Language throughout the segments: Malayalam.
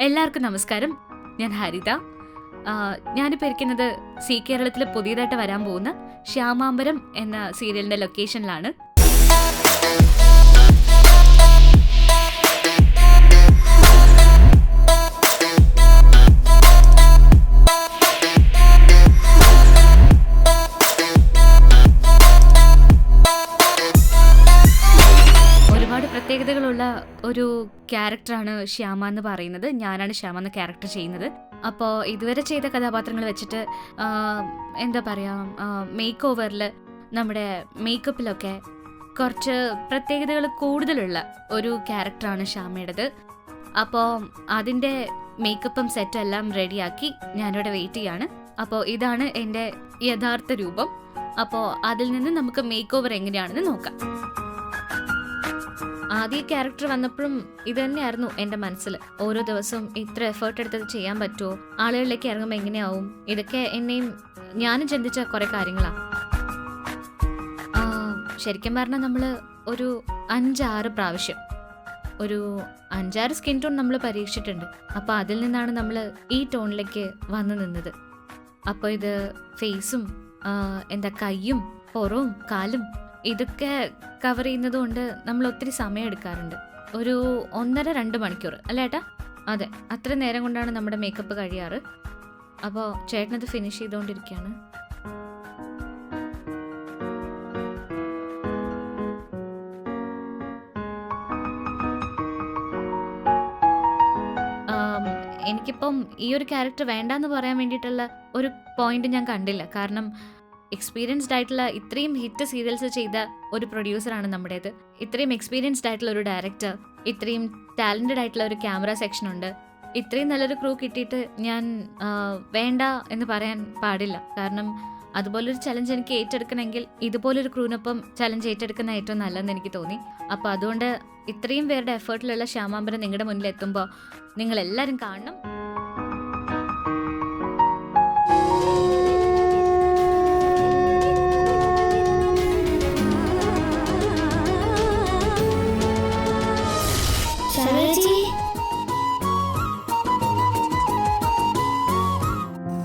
എല്ലാവർക്കും നമസ്കാരം. ഞാൻ ഹരിത. ഞാനിപ്പോൾ ഇരിക്കുന്നത് സി കേരളത്തിൽ പുതിയതായിട്ട് വരാൻ പോകുന്ന ശ്യാമാംബരം എന്ന സീരിയലിന്റെ ലൊക്കേഷനിലാണ് പ്രത്യേകതകളുള്ള ഒരു ക്യാരക്ടറാണ് ശ്യാമ എന്ന് പറയുന്നത്. ഞാനാണ് ശ്യാമ എന്ന ക്യാരക്ടർ ചെയ്യുന്നത്. അപ്പോൾ ഇതുവരെ ചെയ്ത കഥാപാത്രങ്ങൾ വെച്ചിട്ട് എന്താ പറയുക മേക്ക് ഓവറിൽ നമ്മുടെ മേക്കപ്പിലൊക്കെ കുറച്ച് പ്രത്യേകതകൾ കൂടുതലുള്ള ഒരു ക്യാരക്ടറാണ് ശ്യാമയുടേത്. അപ്പോൾ അതിന്റെ മേക്കപ്പും സെറ്റും എല്ലാം റെഡിയാക്കി ഞാനിവിടെ വെയിറ്റ് ചെയ്യാണ്. അപ്പോൾ ഇതാണ് എന്റെ യഥാർത്ഥ രൂപം. അപ്പോൾ അതിൽ നിന്ന് നമുക്ക് മേക്ക് ഓവർ എങ്ങനെയാണെന്ന് നോക്കാം. ആദ്യ ക്യാരക്ടർ വന്നപ്പോഴും ഇത് തന്നെയായിരുന്നു എന്റെ മനസ്സിൽ. ഓരോ ദിവസവും ഇത്ര എഫേർട്ട് എടുത്തത് ചെയ്യാൻ പറ്റുമോ? ആളുകളിലേക്ക് ഇറങ്ങുമ്പോൾ എങ്ങനെയാവും? ഇതൊക്കെ എന്നെയും ഞാനും ചിന്തിച്ച കുറെ കാര്യങ്ങളാണ് ശരിക്കും പറഞ്ഞാൽ നമ്മൾ ഒരു അഞ്ചാറ് പ്രാവശ്യം. ഒരു അഞ്ചാറ് സ്കിൻ ടോൺ നമ്മൾ പരീക്ഷിച്ചിട്ടുണ്ട്. അപ്പോൾ അതിൽ നിന്നാണ് നമ്മൾ ഈ ടോണിലേക്ക് വന്നു നിന്നത്. അപ്പോൾ ഇത് ഫേസും എന്താ കൈയും പുറവും കാലും ഇതൊക്കെ കവർ ചെയ്യുന്നത് കൊണ്ട് നമ്മൾ ഒത്തിരി സമയം എടുക്കാറുണ്ട്. ഒരു ഒന്നര രണ്ട് മണിക്കൂർ അല്ലേ ഏട്ടാ? അതെ അത്ര നേരം കൊണ്ടാണ് നമ്മുടെ മേക്കപ്പ് കഴിയാറ്. അപ്പോൾ ചേട്ടനത് ഫിനിഷ് ചെയ്തുകൊണ്ടിരിക്കുകയാണ് എനിക്കിപ്പം ഈ ഒരു ക്യാരക്ടർ വേണ്ടാന്ന് പറയാൻ വേണ്ടിയിട്ടുള്ള ഒരു പോയിന്റ് ഞാൻ കണ്ടില്ല. കാരണം എക്സ്പീരിയൻസ്ഡ് ആയിട്ടുള്ള ഇത്രയും ഹിറ്റ് സീരിയൽസ് ചെയ്ത ഒരു പ്രൊഡ്യൂസറാണ് നമ്മുടേത്. ഇത്രയും എക്സ്പീരിയൻസ്ഡ് ആയിട്ടുള്ള ഒരു ഡയറക്ടർ ഇത്രയും ടാലന്റഡ് ആയിട്ടുള്ള ഒരു ക്യാമറ സെക്ഷൻ ഉണ്ട്. ഇത്രയും നല്ലൊരു ക്രൂ കിട്ടിയിട്ട് ഞാൻ വേണ്ട എന്ന് പറയാൻ പാടില്ല. കാരണം അതുപോലൊരു ചലഞ്ച് എനിക്ക് ഏറ്റെടുക്കണമെങ്കിൽ ഇതുപോലൊരു ക്രൂവിനൊപ്പം ചലഞ്ച് ഏറ്റെടുക്കുന്ന ഏറ്റവും നല്ലതെന്ന് എനിക്ക് തോന്നി. അപ്പോൾ അതുകൊണ്ട് ഇത്രയും പേരുടെ എഫേർട്ടിലുള്ള ശ്യാമാമ്പരം നിങ്ങളുടെ മുന്നിൽ എത്തുമ്പോൾ നിങ്ങൾ എല്ലാവരും കാണണം.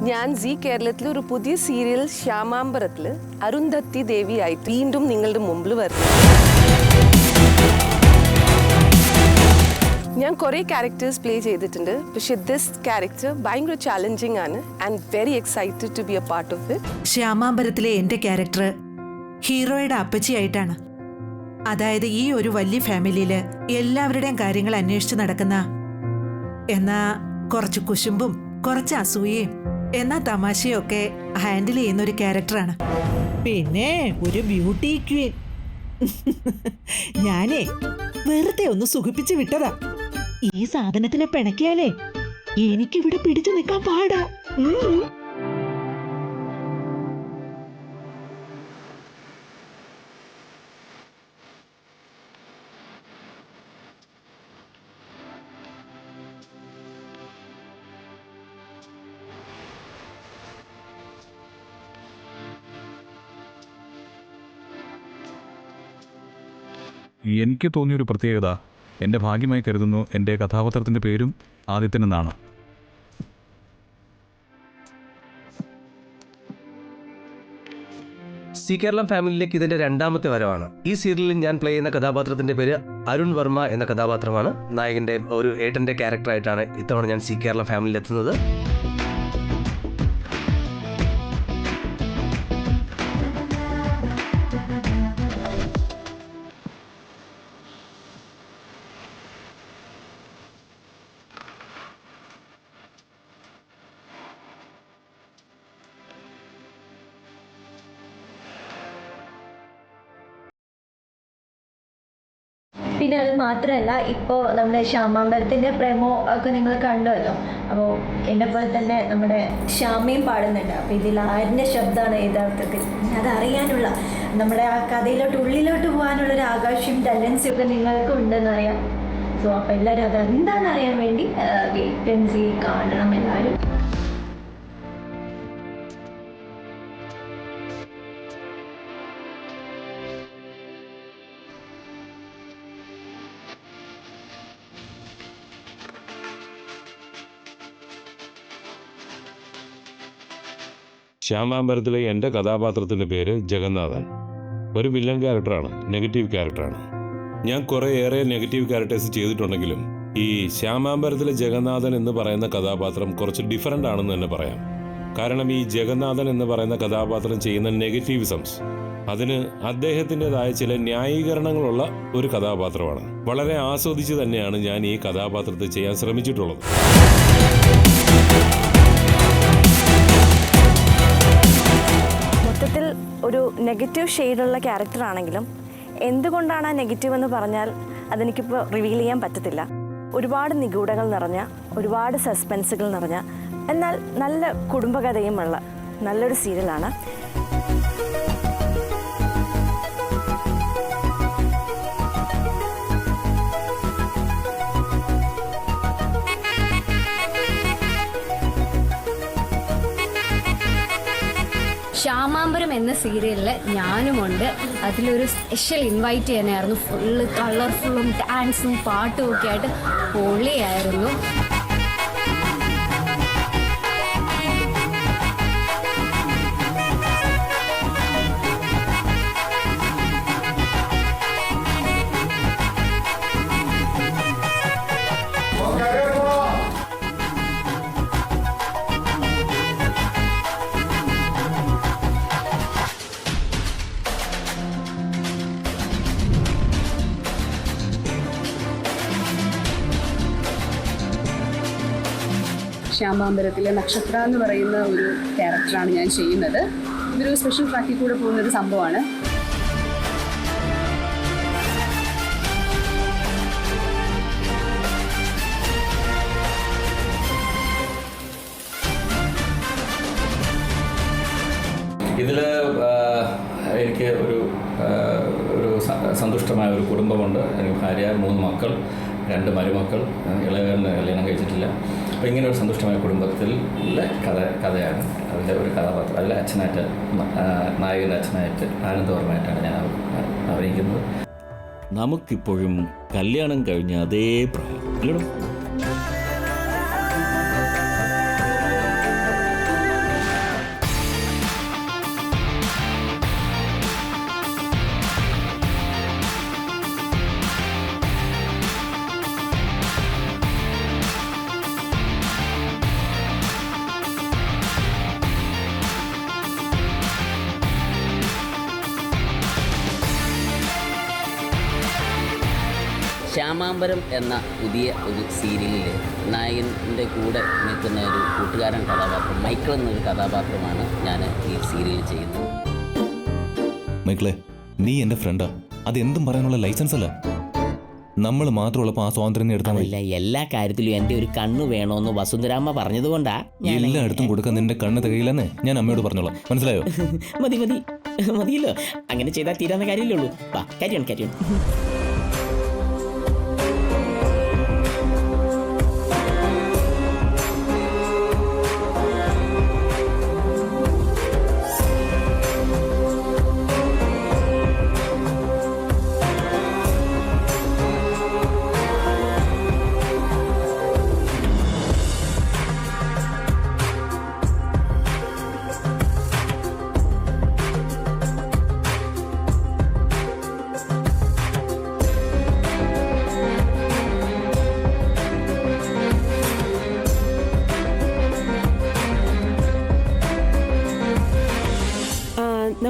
ഞാൻ സി കേരളത്തിലെ ഒരു പുതിയ സീരിയൽ ശ്യാമാംബരത്തിൽ അരുന്ധതി ദേവിയായി വീണ്ടും നിങ്ങളുടെ മുമ്പിൽ വരുന്നു. ഞാൻ കുറേ ക്യാരക്ടേഴ്സ് പ്ലേ ചെയ്തിട്ടുണ്ട്. പക്ഷെ ദിസ് ക്യാരക്ടർ ഭയങ്കര ചാലഞ്ചിങ് ആണ് and very excited to be a part of it ശ്യാമാംബരത്തിലെ എന്റെ ക്യാരക്ടർ ഹീറോയുടെ അപ്പച്ചിയായിട്ടാണ്. അതായത് ഈ ഒരു വലിയ ഫാമിലിയിൽ എല്ലാവരുടെയും കാര്യങ്ങൾ അന്വേഷിച്ച് നടക്കുന്ന എന്നാ കുറച്ച് കുശുമ്പും കുറച്ച് അസൂയയും എന്നാ തമാശയും ഒക്കെ ഹാൻഡിൽ ചെയ്യുന്ന ഒരു ക്യാരക്ടറാണ്. പിന്നെ ഒരു ബ്യൂട്ടി ക്വീൻ. ഞാനേ വെറുതെ ഒന്ന് സുഖിപ്പിച്ച് വിട്ടതാ. ഈ സാധനത്തിനെ പിണക്കിയാലേ എനിക്കിവിടെ പിടിച്ചു നിൽക്കാൻ പാടാ. എനിക്ക് തോന്നിയൊരു പ്രത്യേകത. എന്റെ ഭാഗ്യമായി കരുതുന്നു. എന്റെ കഥാപാത്രത്തിന്റെ പേരും ആദിത്യൻ എന്നാണ്. സി കേരളം ഫാമിലിയിലേക്ക് ഇതിന്റെ രണ്ടാമത്തെ വരവാണ്. ഈ സീരിയലിൽ ഞാൻ പ്ലേ ചെയ്യുന്ന കഥാപാത്രത്തിന്റെ പേര് അരുൺ വർമ്മ എന്ന കഥാപാത്രമാണ്. നായകന്റെ ഒരു ഏട്ടന്റെ ക്യാരക്ടറായിട്ടാണ് ഇത്തവണ ഞാൻ സി കേരളം ഫാമിലിയിൽ എത്തുന്നത്. പിന്നെ അത് മാത്രമല്ല ഇപ്പോൾ നമ്മുടെ ശ്യാമാമ്പലത്തിന്റെ പ്രേമോ ഒക്കെ നിങ്ങൾ കണ്ടുവല്ലോ. അപ്പോൾ എന്നെ പോലെ തന്നെ നമ്മുടെ ശ്യാമയും പാടുന്നുണ്ട്. അപ്പോൾ ഇതിൽ ആരിന്റെ ശബ്ദമാണ് യഥാർത്ഥത്തിൽ? അത് അതറിയാനുള്ള നമ്മുടെ ആ കഥയിലോട്ട് ഉള്ളിലോട്ട് പോകാനുള്ള ഒരു ആകാശവും ടെൻഡൻസിയും ഒക്കെ നിങ്ങൾക്ക് ഉണ്ടെന്നറിയാം സോ അപ്പോൾ എല്ലാവരും അത് എന്താണെന്ന് അറിയാൻ വേണ്ടി വേക്കൻസി കാണണം എല്ലാവരും. ശ്യാമാമ്പരത്തിലെ എന്റെ കഥാപാത്രത്തിന്റെ പേര് ജഗന്നാഥൻ. ഒരു വില്ലൻ ക്യാരക്ടറാണ് നെഗറ്റീവ് ക്യാരക്ടറാണ്. ഞാൻ കുറേ ഏറെ നെഗറ്റീവ് ക്യാരക്ടേഴ്സ് ചെയ്തിട്ടുണ്ടെങ്കിലും ഈ ശ്യാമാമ്പരത്തിലെ ജഗന്നാഥൻ എന്ന് പറയുന്ന കഥാപാത്രം കുറച്ച് ഡിഫറന്റ് ആണെന്ന് തന്നെ പറയാം. കാരണം ഈ ജഗന്നാഥൻ എന്ന് പറയുന്ന കഥാപാത്രം ചെയ്യുന്ന നെഗറ്റീവിസംസ് അതിന് അദ്ദേഹത്തിന്റെതായ ചില ന്യായീകരണങ്ങളുള്ള ഒരു കഥാപാത്രമാണ്. വളരെ ആസ്വദിച്ച് തന്നെയാണ് ഞാൻ ഈ കഥാപാത്രത്തെ ചെയ്യാൻ ശ്രമിച്ചിട്ടുള്ളത്. നെഗറ്റീവ് ഷെയ്ഡുള്ള ക്യാരക്ടർ ആണെങ്കിലും എന്തുകൊണ്ടാണ് ആ നെഗറ്റീവ് എന്ന് പറഞ്ഞാൽ അതെനിക്കിപ്പോൾ റിവീൽ ചെയ്യാൻ പറ്റത്തില്ല. ഒരുപാട് നിഗൂഢകൾ നിറഞ്ഞ ഒരുപാട് സസ്പെൻസുകൾ നിറഞ്ഞ എന്നാൽ നല്ല കുടുംബകഥയുമുള്ള നല്ലൊരു സീരിയലാണ്. ശ്യാമാംബരം എന്ന സീരിയലിൽ ഞാനുമുണ്ട്. അതിലൊരു സ്പെഷ്യൽ ഇൻവൈറ്റ് ചെയ്യാനായിരുന്നു ഫുള്ള് കളർഫുള്ളും ഡാൻസും പാട്ടും ഒക്കെ ആയിട്ട് പൊളിയായിരുന്നു. ശ്യാമാമ്പരത്തിലെ നക്ഷത്ര എന്ന് പറയുന്ന ഒരു ക്യാരക്ടറാണ് ഞാൻ ചെയ്യുന്നത്. ഇതൊരു സ്പെഷ്യൽ ട്രാക്കിൽ കൂടെ പോകുന്ന ഒരു സംഭവമാണ് ഇതിൽ എനിക്ക് ഒരു ഒരു സന്തുഷ്ടമായ ഒരു കുടുംബമുണ്ട്. എനിക്ക് ഭാര്യ മൂന്ന് മക്കൾ രണ്ട് മരുമക്കൾ ആ, ഇളയവന് കല്യാണം കഴിച്ചിട്ടില്ല. അപ്പോൾ ഇങ്ങനെ ഒരു സന്തുഷ്ടമായ കുടുംബത്തിലെ കഥ കഥയാണ് അതിന്റെ ഒരു കഥാപാത്രം. അതിൽ അച്ഛനായിട്ട് നായകന്റെ അച്ഛനായിട്ട് ആനന്ദവർമ്മയായിട്ടാണ് ഞാൻ അഭി- അഭിനയിക്കുന്നത്. നമുക്കിപ്പോഴും കല്യാണം കഴിഞ്ഞ അതേ പ്രായം. ഇല്ലടോ എന്ന പുതിയ ഒരു സീരിയലിൽ നായകന്റെ കൂടെ നിൽക്കുന്ന ഒരു കൂട്ടുകാരൻ കഥാപാത്രം മൈക്കിൾ എന്നൊരു കഥാപാത്രമാണ് ഞാൻ ഈ സീരിയലിൽ ചെയ്യുന്നത്. മൈക്കിളെ നീ എന്റെ ഫ്രണ്ടാ അതെന്തും പറയാനുള്ള ലൈസൻസ് അല്ല. നമ്മൾ മാത്രമുള്ളപ്പോൾ ആ സ്വാതന്ത്ര്യം എടുത്താൽ മതി. അതല്ല എല്ലാ കാര്യത്തിലും എന്റെ ഒരു കണ്ണ് വേണമെന്ന് വസുന്ധരാമ്മ പറഞ്ഞതുകൊണ്ടാ ഞാൻ എല്ലായിടത്തും കൊടുക്കാൻ നിന്റെ കണ്ണ് തികയില്ലെന്ന് ഞാൻ അമ്മയോട് പറഞ്ഞോളാം. മനസ്സിലായോ? മതി മതി. മതിയല്ലോ. അങ്ങനെ ചെയ്താൽ തീരാവുന്ന കാര്യമില്ലേ ഉള്ളൂ. വാ കാര്യം കാര്യം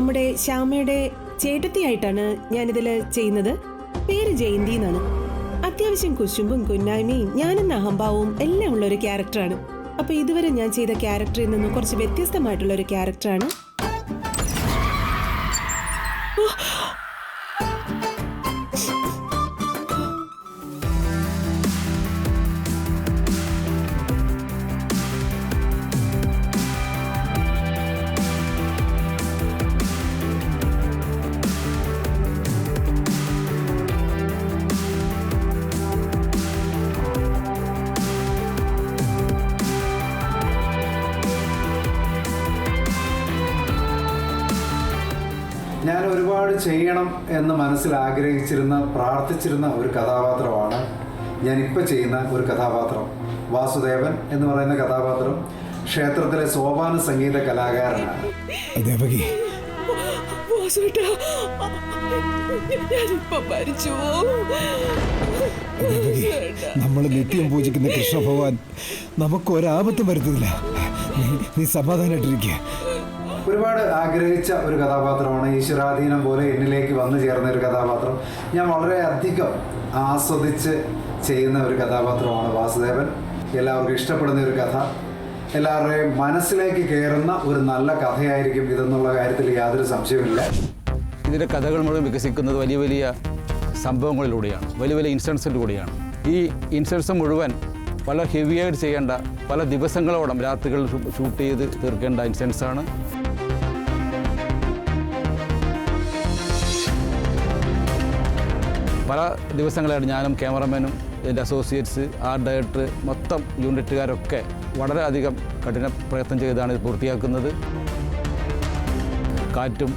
നമ്മുടെ ശ്യാമയുടെ ചേട്ടത്തിയായിട്ടാണ് ഞാനിതിൽ ചെയ്യുന്നത്. പേര് ജയന്തി എന്നാണ്. അത്യാവശ്യം കുശുമ്പും കുന്നായ്മയും ഞാനെന്ന അഹംഭാവവും എല്ലാം ഉള്ള ഒരു ക്യാരക്ടറാണ്. അപ്പൊ ഇതുവരെ ഞാൻ ചെയ്ത ക്യാരക്ടറിൽ നിന്ന് കുറച്ച് വ്യത്യസ്തമായിട്ടുള്ള ഒരു ക്യാരക്ടറാണ്. ഞാൻ ഒരുപാട് ചെയ്യണം എന്ന് മനസ്സിൽ ആഗ്രഹിച്ചിരുന്ന പ്രാർത്ഥിച്ചിരുന്ന ഒരു കഥാപാത്രമാണ് ഞാൻ ഇപ്പോൾ ചെയ്യുന്ന ഒരു കഥാപാത്രം. വാസുദേവൻ എന്ന് പറയുന്ന കഥാപാത്രം ക്ഷേത്രത്തിലെ സോപാന സംഗീത കലാകാരനാണ്. നമ്മൾ നിത്യം പൂജിക്കുന്ന കൃഷ്ണ ഭഗവാൻ നമുക്ക് ഒരാപത്തും വരുത്തില്ല. നീ നീ സമാധാനമായിട്ടിരിക്കുക ഒരുപാട് ആഗ്രഹിച്ച ഒരു കഥാപാത്രമാണ് ഈശ്വരാധീനം പോലെ എന്നിലേക്ക് വന്നു ചേർന്ന ഒരു കഥാപാത്രം. ഞാൻ വളരെ അധികം ആസ്വദിച്ച് ചെയ്യുന്ന ഒരു കഥാപാത്രമാണ് വാസുദേവൻ. എല്ലാവർക്കും ഇഷ്ടപ്പെടുന്ന ഒരു കഥ. എല്ലാവരുടെയും മനസ്സിലേക്ക് കയറുന്ന ഒരു നല്ല കഥയായിരിക്കും ഇതെന്നുള്ള കാര്യത്തിൽ യാതൊരു സംശയമില്ല ഇതിന്റെ കഥകൾ മുഴുവൻ വികസിക്കുന്നത് വലിയ വലിയ സംഭവങ്ങളിലൂടെയാണ് വലിയ വലിയ ഇൻസിഡൻസിലൂടെയാണ് ഈ ഇൻസിഡൻസ് മുഴുവൻ വളരെ ഹെവിയായിട്ട് ചെയ്യേണ്ട പല ദിവസങ്ങളോടം രാത്രികൾ ഷൂട്ട് ചെയ്ത് തീർക്കേണ്ട ഇൻസിഡൻസ് പല ദിവസങ്ങളായിട്ട് ഞാനും ക്യാമറമാനും എന്റെ അസോസിയേറ്റ്സ് ആർട്ട് ഡയറക്ടർ മൊത്തം യൂണിറ്റുകാരൊക്കെ വളരെയധികം കഠിന പ്രയത്നം ചെയ്താണ് ഇത് പൂർത്തിയാക്കുന്നത്. കാറ്റും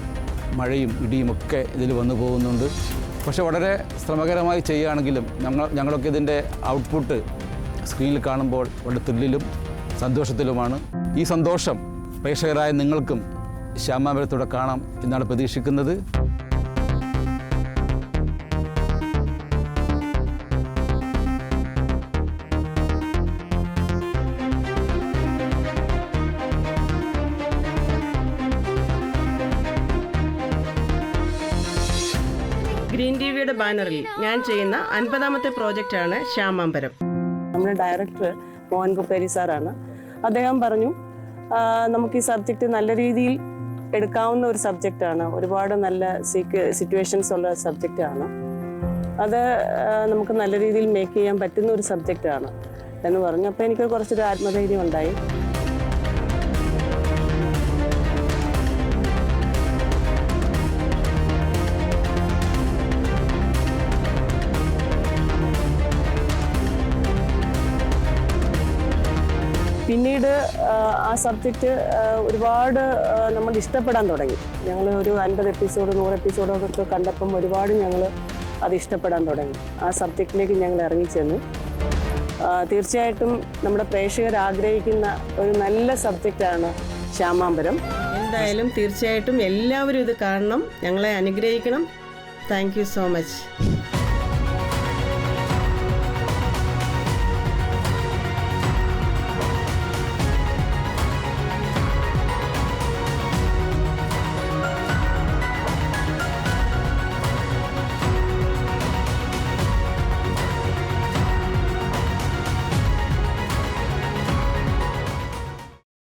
മഴയും ഇടിയും ഒക്കെ ഇതിൽ വന്നു പോകുന്നുണ്ട്. പക്ഷെ വളരെ ശ്രമകരമായി ചെയ്യുകയാണെങ്കിലും ഞങ്ങൾ ഞങ്ങളൊക്കെ ഇതിന്റെ ഔട്ട്പുട്ട് സ്ക്രീനിൽ കാണുമ്പോൾ വളരെ ത്രില്ലിലും സന്തോഷത്തിലുമാണ്. ഈ സന്തോഷം പ്രേക്ഷകരായ നിങ്ങൾക്കും ശ്യാമാപുരത്തൂടെ കാണാം എന്നാണ് പ്രതീക്ഷിക്കുന്നത്. ബാനറിൽ ഞാൻ ചെയ്യുന്ന അൻപതാമത്തെ ആണ് ശ്യാമാമ്പരം നമ്മുടെ ഡയറക്ടർ മോഹൻ കുപ്പേരി സാറാണ്. അദ്ദേഹം പറഞ്ഞു നമുക്ക് ഈ സബ്ജക്റ്റ് നല്ല രീതിയിൽ എടുക്കാവുന്ന ഒരു സബ്ജക്റ്റ് ആണ് ഒരുപാട് നല്ല സിറ്റുവേഷൻസ് ഉള്ള സബ്ജക്റ്റ് ആണ് അത് നമുക്ക് നല്ല രീതിയിൽ മേക്ക് ചെയ്യാൻ പറ്റുന്ന ഒരു സബ്ജക്റ്റ് ആണ് എന്ന് പറഞ്ഞു. അപ്പോൾ എനിക്ക് കുറച്ചൊരു ആത്മധൈര്യം ഉണ്ടായി. പിന്നീട് ആ, സബ്ജക്റ്റ് ഒരുപാട് നമ്മൾ ഇഷ്ടപ്പെടാൻ തുടങ്ങി. ഞങ്ങൾ ഒരു അൻപത് എപ്പിസോഡ് നൂറ് എപ്പിസോഡൊക്കെ കണ്ടപ്പം ഒരുപാട് ഞങ്ങൾ അത് ഇഷ്ടപ്പെടാൻ തുടങ്ങി. ആ സബ്ജക്റ്റിലേക്ക് ഞങ്ങൾ ഇറങ്ങിച്ചെന്നു തീർച്ചയായിട്ടും നമ്മുടെ പ്രേക്ഷകർ ആഗ്രഹിക്കുന്ന ഒരു നല്ല സബ്ജക്റ്റാണ് ശ്യാമാമ്പരം എന്തായാലും തീർച്ചയായിട്ടും എല്ലാവരും ഇത് കാണണം. ഞങ്ങളെ അനുഗ്രഹിക്കണം. Thank so much.